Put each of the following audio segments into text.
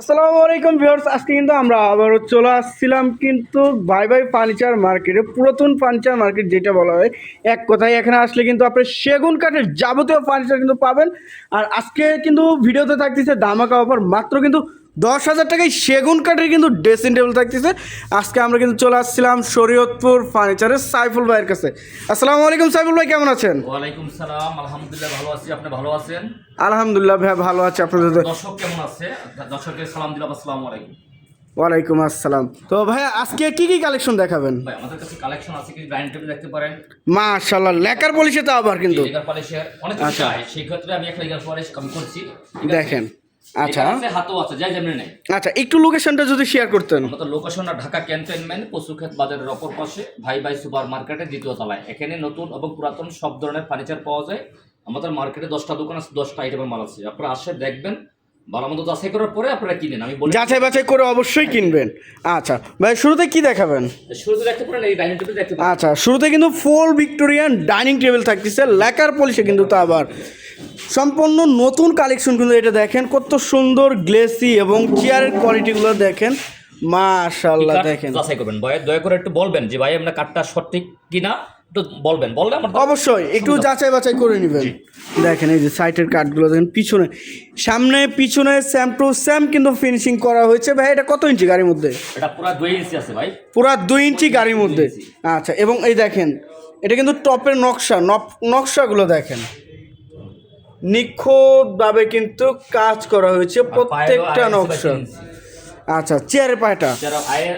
আসসালামু আলাইকুম ভিউয়ার্স, আজকে কিন্তু আমরা আবারও চলে আসছিলাম কিন্তু বাই বাই ফার্নিচার মার্কেটে, পুরাতন ফার্নিচার মার্কেট যেটা বলা হয়, এক কথায় এখানে আসলে কিন্তু আপনি সেগুন কাঠের যাবতীয় ফার্নিচার কিন্তু পাবেন। আর আজকে কিন্তু ভিডিওতে থাকতেছে দামাকা অফার, মাত্র কিন্তু দশ হাজার টাকায় সেগুন কাঠের কিন্তু ড্রেসিং টেবিল থাকতেছে। আজকে আমরা কিন্তু চলে আসছিলাম শরীয়তপুর ফার্নিচারের সাইফুল ভাইয়ের কাছে। আসসালামু আলাইকুম সাইফুল ভাই কেমন আছেন? ওয়ালাইকুম সালাম আলহামদুলিল্লাহ ভালো আছি। আপনি ভালো আছেন? আলহামদুলিল্লাহ ভাই ভালো আছে আপনাদের দর্শক কেমন আছে? দর্শককে সালাম দিলাম আসসালামু আলাইকুম। ওয়ালাইকুম আসসালাম। তো ভাই আজকে কি কি কালেকশন দেখাবেন? ভাই আমাদের কাছে কালেকশন আছে কিছু ডাইনিং টেবিল দেখতে পারেন। মাশাল্লাহ লেকার পলিশে তো আবার কিন্তু। লেগার পলিশের অনেক কিছু চাই। সেই ক্ষেত্রে আমি একটা লেগার পলিশ কম করছি। দেখেন। আচ্ছা। হাতও আছে যাই যেমনি নেই। আচ্ছা একটু লোকেশনটা যদি শেয়ার করতেন। আমাদের লোকেশনটা ঢাকা ক্যান্টনমেন্ট পশুক্ষেত বাজারের অপর পাশে ভাই ভাই সুপার মার্কেটের দ্বিতীয় তলায়। এখানে নতুন এবং পুরাতন সব ধরনের ফার্নিচার পাওয়া যায়। আমাদের মার্কেটে দশটা দোকান আছে দশটা আইটেমের মাল আছে। আপনারা আসে দেখবেন ভালো মতো যাচাই করার পরে আপনারা কিনেন। আমি বলি যাচাই বাছাই করে অবশ্যই কিনবেন। আচ্ছা ভাই শুরুতে কি দেখাবেন? শুরুতে দেখতে পারেন এই ডাইনিং টেবিল দেখতে পারেন। আচ্ছা শুরুতে কিন্তু ফুল ভিক্টোরিয়ান ডাইনিং টেবিল থাকতেছে। লেকার পলিশে কিন্তু তা আবার সম্পূর্ণ নতুন কালেকশন কিন্তু এটা দেখেন কত সুন্দর গ্লেসি এবং চেয়ারের কোয়ালিটিগুলো দেখেন। মাশাল্লাহ দেখেন। যাচাই করবেন। ভাই দয়া করে একটু বলবেন যে ভাই আমরা কাঠটা সঠিক কিনা? একটু বলবেন বললে আমার অবশ্যই একটু যাচাই বাছাই করে নেবেন। দেখেন এই যে সাইটের কাঠগুলো দেখেন পিছনে সামনে পিছনে স্যাম টু স্যাম কিন্তু ফিনিশিং করা হয়েছে। ভাই এটা কত ইঞ্চি গাড়ির মধ্যে? এটা পুরো দুই ইঞ্চি আছে ভাই। পুরা দুই ইঞ্চি গাড়ির মধ্যে। আচ্ছা এবং এই দেখেন এটা কিন্তু টপের নকশা নকশাগুলো দেখেন। নিখুঁতভাবে কিন্তু কাজ করা হয়েছে প্রত্যেকটা নকশা। আচ্ছা চেয়ারের পায়েটা?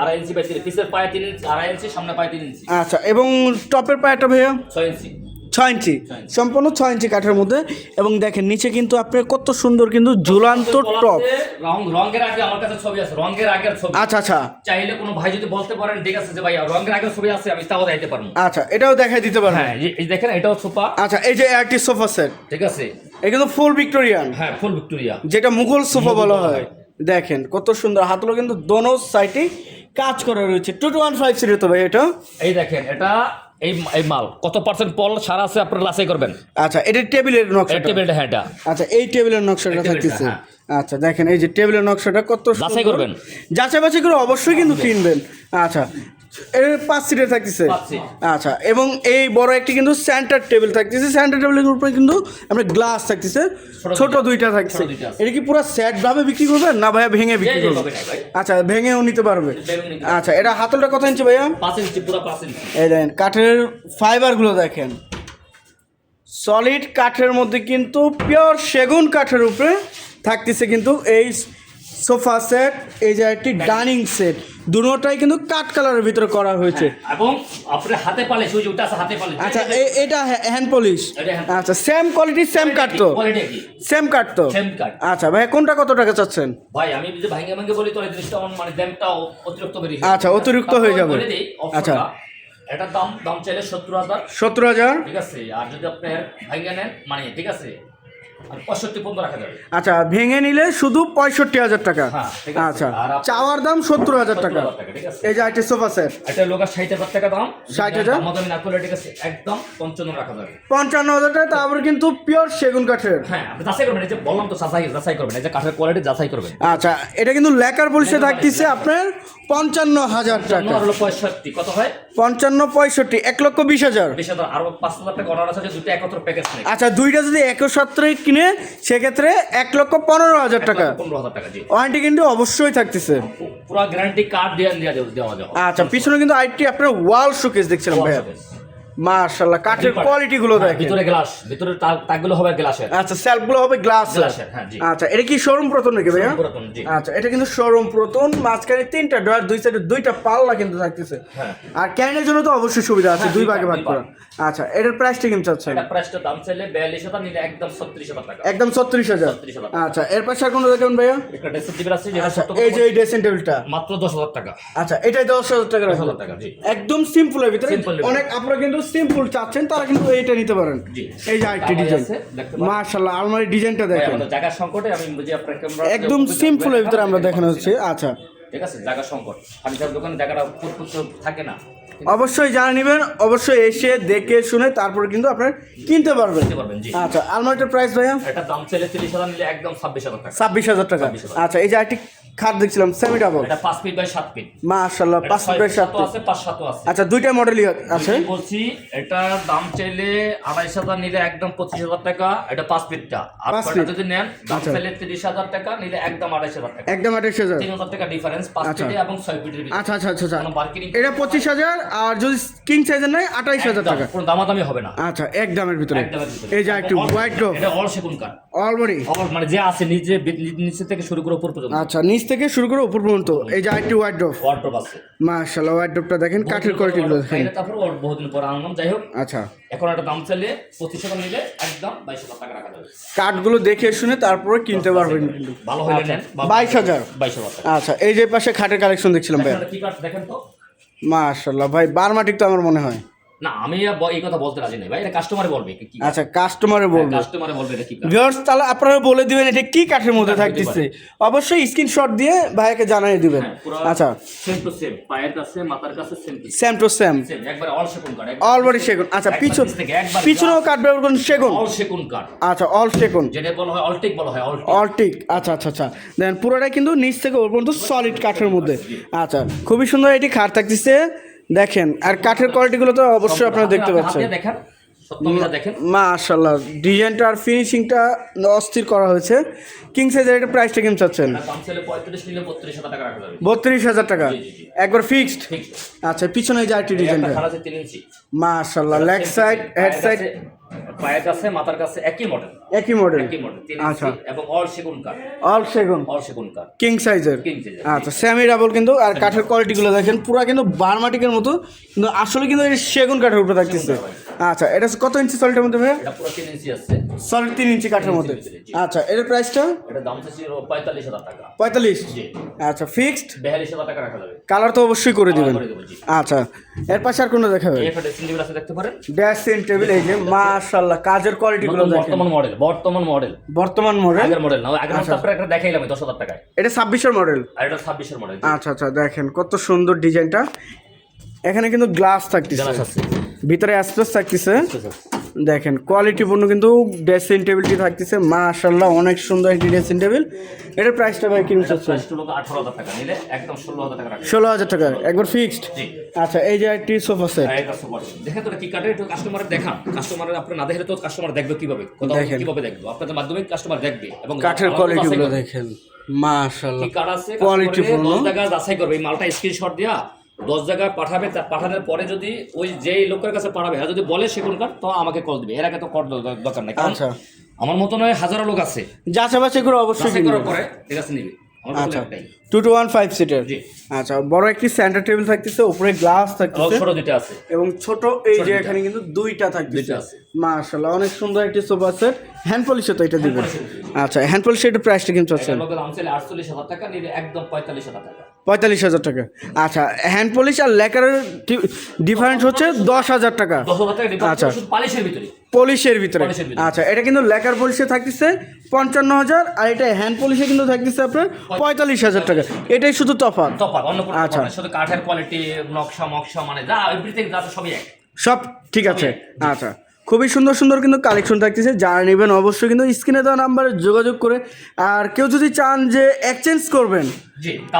আড়াই ইঞ্চি বাই তিন পিসের পায়ে তিন ইঞ্চি আড়াই ইঞ্চি সামনে পায়ে তিন ইঞ্চি। আচ্ছা এবং টপের পায়টা ভাইয়া? ছয় ইঞ্চি। ছয় ইঞ্চি। সম্পূর্ণ ছয় ইঞ্চি কাঠের মধ্যে। এবং দেখেন নিচে কিন্তু আপনার কত সুন্দর কিন্তু ঝুলান্ত টপ। রং রঙের আগে আমার কাছে ছবি আছে রঙের আগের ছবি। আচ্ছা আচ্ছা। চাইলে কোনো ভাই যদি বলতে পারেন ঠিক আছে যে ভাই রঙের আগের ছবি আছে আমি তাও দিতে পারব। আচ্ছা এটাও দেখাই দিতে পারবেন হ্যাঁ এই- দেখেন এটাও সোফা। আচ্ছা এই যে একটি সোফা সেট। ঠিক আছে। এটা কিন্তু ফুল ভিক্টোরিয়ান। হ্যাঁ ফুল ভিক্টোরিয়া। যেটা মুঘল সোফা বলা হয়। হয়। দেখেন কত সুন্দর। হাতগুলো কিন্তু দোনো সাইডে কাজ করা রয়েছে। Two two one five series তো ভাই এটা। এই দেখেন এটা এই এই মাল। কত পার্সেন্ট পল সারা আছে আপনারা লাসাই করবেন? আচ্ছা এটা টেবিলের নকশা টেবিলটা হ্যাঁ আচ্ছা এই টেবিলের নকশাটা থাকতেছে। হ্যাঁ। আচ্ছা দেখেন এই যে টেবিলের নকশাটা কত। যাচাই করবেন। যাচাই বাছাই করে অবশ্যই কিন্তু কিনবেন। আচ্ছা এর পাঁচ সিটের থাকতেছে? আচ্ছা এবং এই বড় একটি কিন্তু সেন্টার টেবিল থাকতেছে। সেন্টার টেবিলের উপরে কিন্তু আমরা গ্লাস থাকতেছে। ছোট দুইটা। থাকছে। এটা কি পুরো সেট ভাবে বিক্রি করবেন না ভাইয়া ভেঙে বিক্রি করবেন। আচ্ছা ভেঙেও নিতে পারবে। আচ্ছা এটা হাতলটা কত ইঞ্চি ভাইয়া? এই দেখেন কাঠের ফাইবারগুলো দেখেন। সলিড কাঠের মধ্যে কিন্তু পিওর সেগুন কাঠের উপরে থাকতেছে কিন্তু এই সোফা সেট এই যে একটি ডাইনিং সেট দুটোটাই কিন্তু কাঠ কালারের ভিতরে করা হয়েছে। এবং আপনার হাতে পালে ওই ওটা আছে হাতে পালে। আচ্ছা এটা হ্যান্ড পলিশ আচ্ছা সেম কোয়ালিটি সেম কাঠ তো? সেম কাঠ তো? সেম কাঠ আচ্ছা ভাই কোনটা কত টাকা চাচ্ছেন? ভাই আমি যদি বলি জিনিসটা আমার মানে দামটা অতিরিক্ত বেরিয়ে আচ্ছা, অতিরিক্ত হয়ে যাবে। আচ্ছা। এটার দাম দাম চাইলে সত্তর হাজার। সত্তর হাজার? ঠিক আছে আর যদি ভাঙ্গে নেন মানে ঠিক আছে পঁয়ষট্টি পর্যন্ত রাখা যাবে। আচ্ছা ভেঙে নিলে শুধু পঁয়ষট্টি হাজার টাকা। হ্যাঁ। আচ্ছা চাওয়ার দাম সত্তর হাজার টাকা। 70,000 টাকা, ঠিক আছে। এই যে একটি সোফা সেট। এটা লোকের ষাট হাজার টাকা দাম। 60,000? আমাদের না করলে ঠিক আছে একদম পঞ্চান্ন রাখা যাবে। পঞ্চান্ন হাজার টাকা তারপরে কিন্তু পিওর সেগুন কাঠের। হ্যাঁ আপনি যাচাই করবেন এই যে বললাম তো যাচাই যাচাই করবেন এই যে কাঠের কোয়ালিটি যাচাই করবেন। আচ্ছা এটা কিন্তু লেকার পলিশে থাকতেছে আপনার পঞ্চান্ন হাজার টাকা। পঁয়ষট্টি কত হয়? পঞ্চান্ন পঁয়ষট্টি এক লক্ষ বিশ হাজার। বিশ হাজার আরও পাঁচ হাজার টাকা অর্ডার আছে দুটো একত্র প্যাকেজ আচ্ছা দুইটা যদি একশো কিনে সেক্ষেত্রে এক লক্ষ পনেরো হাজার টাকা। পনেরো হাজার টাকা জি। ওয়ারেন্টি কিন্তু অবশ্যই থাকতেছে। পুরো গ্যারান্টি কার্ড দেওয়া আচ্ছা পিছনে কিন্তু আইটি আপনার ওয়াল শোকেস দেখছিলাম ভাইয়া। মার্শাল্লাহ কাঠের কোয়ালিটি গুলো হ্যাঁ, দেখেন। ভিতরে গ্লাস ভিতরে তাকগুলো হবে গ্লাসের আচ্ছা সেলফগুলো হবে গ্লাস গ্লাসের হ্যাঁ জি। আচ্ছা এটা কি শোরুম প্রথম নাকি ভাইয়া? পুরাতন জি। আচ্ছা এটা কিন্তু শোরুম প্রথম মাঝখানে তিনটা ডয়ার দুই সাইডে দুইটা পাল্লা কিন্তু থাকতেছে। হ্যাঁ। আর ক্যানের জন্য তো অবশ্যই সুবিধা আছে হ্যাঁ, দুই ভাগে ভাগ করা। আচ্ছা এটার প্রাইসটা কেমন চাচ্ছেন? এটা প্রাইসটা দাম চাইলে বিয়াল্লিশ হাজার নিলে একদম ছত্রিশ হাজার টাকা। একদম 36,000 আচ্ছা এর পাশে আর কোনো দেখবেন ভাইয়া? একটা ডেসের দিবেন আছে আচ্ছা এই যে এই ড্রেসিং টেবিলটা মাত্র দশ হাজার টাকা। আচ্ছা এটাই দশ হাজার টাকা দশ রাখা হাজার টাকা জি। একদম সিম্পলের ভিতরে। অনেক আপনারা কিন্তু সিম্পল চাচ্ছেন তারা কিন্তু এইটা নিতে পারেন। এই যে আরেকটি ডিজাইন মার্শাল্লাহ আলমারি ডিজাইনটা দেখেন। জায়গার সংকটে আমি বুঝি আপনার ক্যামেরা একদম সিম্পলের ভিতরে আমরা দেখানো হচ্ছে। আচ্ছা। ঠিক আছে জায়গা সংকট। ফার্নিচার দোকানে জায়গাটা থাকে না। অবশ্যই যারা নেবেন অবশ্যই এসে দেখে শুনে তারপরে কিন্তু আপনার কিনতে পারবেন। আচ্ছা আলমারিটার প্রাইস ভাইয়া? এটা দাম চাইলে তিরিশ হাজার নিলে একদম ছাব্বিশ হাজার টাকা। ছাব্বিশ হাজার টাকা। আচ্ছা এই যে আরেকটি খাট দেখছিলাম সেমি ডাবল এটা পাঁচ ফিট বাই সাত ফিট মাশাল্লাহ এটা পাঁচ ছয় ফুটের ফিট আছে পাঁচ সাতও আছে। আচ্ছা দুইটা মডেলই আছে। বলছি এটার দাম চাইলে আড়াইশ হাজার নিলে একদম পঁচিশ হাজার টাকা এটা পাঁচ ফিটটা আর পাঁচ যদি নেন দাম আচ্ছা। চাইলে তিরিশ হাজার টাকা নিলে একদম আড়াইশ হাজার টাকা। একদম আঠাশ হাজার। তিন হাজার টাকা ডিফারেন্স পাঁচ আচ্ছা। ফিটে এবং ছয় ফিটের ভিতরে। আচ্ছা আচ্ছা আচ্ছা আচ্ছা। এটা পঁচিশ হাজার আর যদি কিং সাইজের আঠাইশ হাজার টাকা। কোনো দামাদামি হবে না। আচ্ছা এক দামের ভিতরে। এই যে একটু হোয়াইট ড্রপ এটা অল সেগুন কাঠ অলরেডি অল মানে যে আছে নিজে নিচে থেকে শুরু করে উপর পর্যন্ত। আচ্ছা নিচ থেকে শুরু করে উপর পর্যন্ত। এই যে একটু হোয়াইট ড্রপ ওয়ার্ড্রপ আছে। মাশাল্লাহ হোয়াইট ড্রপটা দেখেন কাঠের কোয়ালিটিগুলো দেখেন। এটা তারপর ওর বহুদিন পর আনলাম যাই হোক। আচ্ছা। এখন একটা দাম চাইলে পঁচিশ টাকা নিলে একদম বাইশ হাজার টাকা রাখা যাবে। কাঠগুলো দেখে শুনে তারপরে কিনতে পারবেন। কিন্তু ভালো নেন বা- বাইশ হাজার। বাইশ হাজার টাকা। আচ্ছা এই যে পাশে খাটের কালেকশন দেখছিলাম ভাই কি কাঠ দেখেন তো। মাশাল্লাহ ভাই বারমাটিক তো আমার মনে হয়। না আমি এই কথা বলতে রাজি নাই ভাই। এটা কাস্টমারে বলবে কি আচ্ছা কাস্টমারে বলব। কাস্টমারে বলবে এটা কি ভিউয়ার্স তাহলে আপনারা বলে দিবেন এটা কি কাঠের মধ্যে থাকতেছে। অবশ্যই স্ক্রিনশট দিয়ে ভাইকে জানিয়ে দিবেন। হ্যাঁ, আচ্ছা। সেম টু সেম পায়ের কাছে মাথার কাছে same to same to same একবার অল সেগুন কাঠ অলরেডি সেগুন। আচ্ছা পিছন পিছনেও কাঠ ব্যবহার করুন সেগুন। অল সেগুন কাঠ। আচ্ছা অল সেগুন। যেটা বলা হয় অলটেক বলা হয় অলটেক অল্টিক আচ্ছা আচ্ছা আচ্ছা। দেন পুরোটাই কিন্তু নিচ থেকে ওর পর্যন্ত সলিড কাঠের মধ্যে। আচ্ছা খুবই সুন্দর এটি খাট থাকতেছে। দেখেন আর কাঠের কোয়ালিটিগুলো তো অবশ্যই আপনারা দেখতে পাচ্ছেন। দেখেন। দেখেন। মাশাল্লাহ ডিজাইনটা আর ফিনিশিংটা অস্থির করা হয়েছে। কিং সাইজের এটা প্রাইসটা কেমন চাচ্ছেন? বত্রিশ হাজার টাকা। একবার ফিক্সড আচ্ছা পিছনে যে আরেকটি ডিজাইনটা। মাশাল্লাহ লেগ সাইড হেড সাইড পায়ের কাছে মাথার কাছে একই মডেল একই মডেল একই মডেল আচ্ছা। এবং অল সেগুন কাঠ অল সেগুন? অল সেগুন কাঠ কিং সাইজের আচ্ছা সেমি ডাবল কিন্তু আর কাঠের কোয়ালিটিগুলো দেখেন পুরো কিন্তু বারমাটিকের মতো কিন্তু আসলে কিন্তু সেগুন কাঠের উপরে থাকতেছে। আচ্ছা এটা কত ইঞ্চি সলিডের মধ্যে ভাইয়া? এটা পুরো তিন ইঞ্চি আছে। সলিড তিন ইঞ্চি কাঠের মধ্যে। আচ্ছা এটার প্রাইসটা এটা দাম চাইছি পঁয়তাল্লিশ হাজার টাকা। পঁয়তাল্লিশ? জি। আচ্ছা ফিক্সড বিয়াল্লিশ হাজার টাকা রাখা যাবে। কালার তো অবশ্যই করে দিবেন। আচ্ছা এর পাশে আর কোনো দেখাবে এই ড্রেসিং টেবিল আছে দেখতে পারেন? টেবিল এই যে মাশাল্লাহ কাজের কোয়ালিটিগুলো নতুন দেখেন। বর্তমান মডেল বর্তমান মডেল বর্তমান মডেল আগের মডেল না আগের আচ্ছা। তারপরে একটা দেখাইলাম দশ হাজার টাকায়। এটা ছাব্বিশের মডেল আর এটা ছাব্বিশের মডেল আচ্ছা আচ্ছা দেখেন কত সুন্দর ডিজাইনটা এখানে কিন্তু গ্লাস থাকতেছে। জানাস আছে। ভিতরে অ্যাসপ্রেস থাকতেছে। দেখেন কোয়ালিটি কোয়ালিটিপূর্ণ কিন্তু ড্রেসিং টেবিলটি থাকতেছে। মাশাল্লাহ অনেক সুন্দর একটি ড্রেসিং টেবিল এটার প্রাইসটা ভাই কীরকম চাচ্ছেন নিলে একদম ষোলো হাজার টাকা একবার ফিক্সড আচ্ছা এই যে একটি সোফা সেট দেখেন তো কি কাটে একটু কাস্টমারের দেখান। কাস্টমারের আপনি না দেখলে তো কাস্টমার দেখবে কীভাবে। কীভাবে দেখবে? আপনাদের মাধ্যমে কাস্টমার দেখবে এবং কাঠের কোয়ালিটিগুলো দেখেন। মাশাল্লাহ কি কাঠ আছে? কোয়ালিটি পূর্ণ। দশ যাচাই করবে। এই মালটা স্ক্রিনশট দিয়া দশ জায়গায় পাঠাবে তা পাঠানোর পরে যদি ওই যেই লোকের কাছে পাঠাবে আর যদি বলে সেগুন কাঠ তো আমাকে কল দিবে। এর আগে তো কল দরকার নাই। আচ্ছা। আমার মতো নয় হাজারো লোক আছে। যাচাই বাছাই করে অবশ্যই। করার পরে ঠিক আছে নিবে। আচ্ছা। টু টু ওয়ান ফাইভ সিটের আচ্ছা বড় একটি সেন্টার টেবিল থাকতেছে উপরে গ্লাস থাকতেছে। ছোট দুটো আছে। এবং ছোট এই যে এখানে কিন্তু দুইটা থাকতেছে। দুইটা আছে। মাশাআল্লাহ অনেক সুন্দর একটি সোফা সেট হ্যান্ড পলিশে তো এটা দিবেন। আচ্ছা হ্যান্ড পলিশের প্রাইসটা কিন্তু আটচল্লিশ হাজার টাকা একদম পঁয়তাল্লিশ হাজার টাকা। পঁয়তাল্লিশ হাজার টাকা। আচ্ছা হ্যান্ড পলিশ আর লেকারের ডিফারেন্স হচ্ছে দশ হাজার টাকা। আচ্ছা। শুধু পলিশের ভিতরে। পলিশের ভিতরে। আচ্ছা এটা কিন্তু লেকার পলিশে থাকতেছে পঞ্চান্ন হাজার আর এটা হ্যান্ড পলিশে কিন্তু থাকতেছে আপনার পঁয়তাল্লিশ হাজার টাকা। এটাই শুধু তফাৎ। তফাৎ অন্য আচ্ছা। শুধু কাঠের কোয়ালিটি নকশা মকশা মানে যা এভরিথিং যা সবই এক। সব ঠিক আছে। আচ্ছা। খুবই সুন্দর সুন্দর কিন্তু কালেকশন থাকতেছে, যারা নেবেন অবশ্যই কিন্তু স্ক্রিনে দেওয়া নাম্বারে যোগাযোগ করে, আর কেউ যদি চান যে এক্সচেঞ্জ করবেন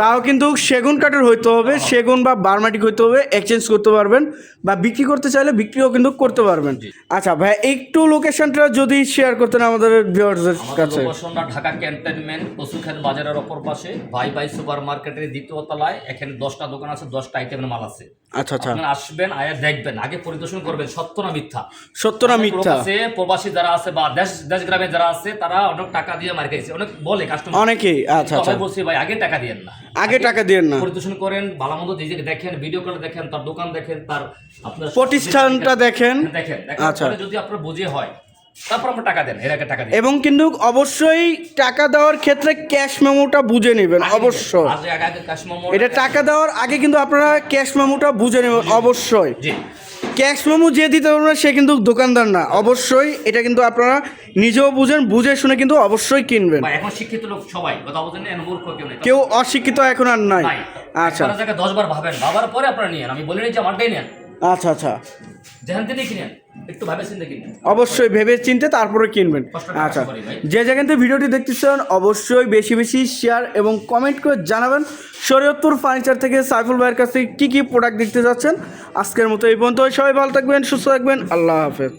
তাও কিন্তু সেগুন কাঠের হইতে হবে সেগুন বা বারমাটিক হইতে হবে এক্সচেঞ্জ করতে পারবেন বা বিক্রি করতে চাইলে বিক্রিও কিন্তু করতে পারবেন। আচ্ছা ভাই একটু লোকেশনটা যদি শেয়ার করতেন আমাদের ভিউয়ারদের কাছে। লোকেশনটা ঢাকা ক্যান্টনমেন্ট পশুখান বাজারের অপর পাশে ভাই ভাই সুপার মার্কেটের দ্বিতীয় তলায় এখানে দশটা দোকান আছে দশটা আইটেমের মাল আছে। আচ্ছা আচ্ছা। আসবেন আয়া দেখবেন আগে পরিদর্শন করবেন সত্য না মিথ্যা? সত্য না মিথ্যা। প্রবাসী যারা আছে বা দেশ দেশ গ্রামে যারা আছে তারা অনেক টাকা দিয়ে মার খেয়েছে অনেক বলে কাস্টমার অনেকেই আচ্ছা আচ্ছা। বলছি ভাই আগে টাকা দিয়েন না। আগে টাকা দিয়েন না। পরিদর্শন করেন ভালো দেখেন ভিডিও দেখেন তার দোকান দেখেন তার আপনার প্রতিষ্ঠানটা দেখেন। দেখেন। আচ্ছা। যদি আপনার বুঝে হয় তারপর আমরা টাকা দেন এর আগে টাকা দিন। এবং কিন্তু অবশ্যই টাকা দেওয়ার ক্ষেত্রে ক্যাশ মেমোটা বুঝে নেবেন অবশ্যই। এটা টাকা দেওয়ার আগে কিন্তু আপনারা ক্যাশ মেমোটা বুঝে নেবেন অবশ্যই। জি। ক্যাশ মোমো যে দিতে পারবে না সে কিন্তু দোকানদার না। অবশ্যই এটা কিন্তু আপনারা নিজেও বুঝেন বুঝে শুনে কিন্তু অবশ্যই কিনবেন। এখন শিক্ষিত লোক সবাই কেউ অশিক্ষিত এখন আর নাই। আচ্ছা। দশবার দশ বার ভাবেন ভাবার পরে আপনারা নিয়ে আমি বলে নিচ্ছি আমারটাই নেন আচ্ছা আচ্ছা। যেখান থেকে কিনেন একটু ভাবে চিন্তা কিনবেন অবশ্যই ভেবে চিনতে তারপরে কিনবেন। আচ্ছা। যে যেখান থেকে ভিডিওটি দেখতেছেন অবশ্যই বেশি বেশি শেয়ার এবং কমেন্ট করে জানাবেন শরীয়তপুর ফার্নিচার থেকে সাইফুল ভাইয়ের কাছ থেকে কী কী প্রোডাক্ট দেখতে যাচ্ছেন। আজকের মতো এই পর্যন্ত সবাই ভালো থাকবেন সুস্থ থাকবেন। আল্লাহ হাফেজ।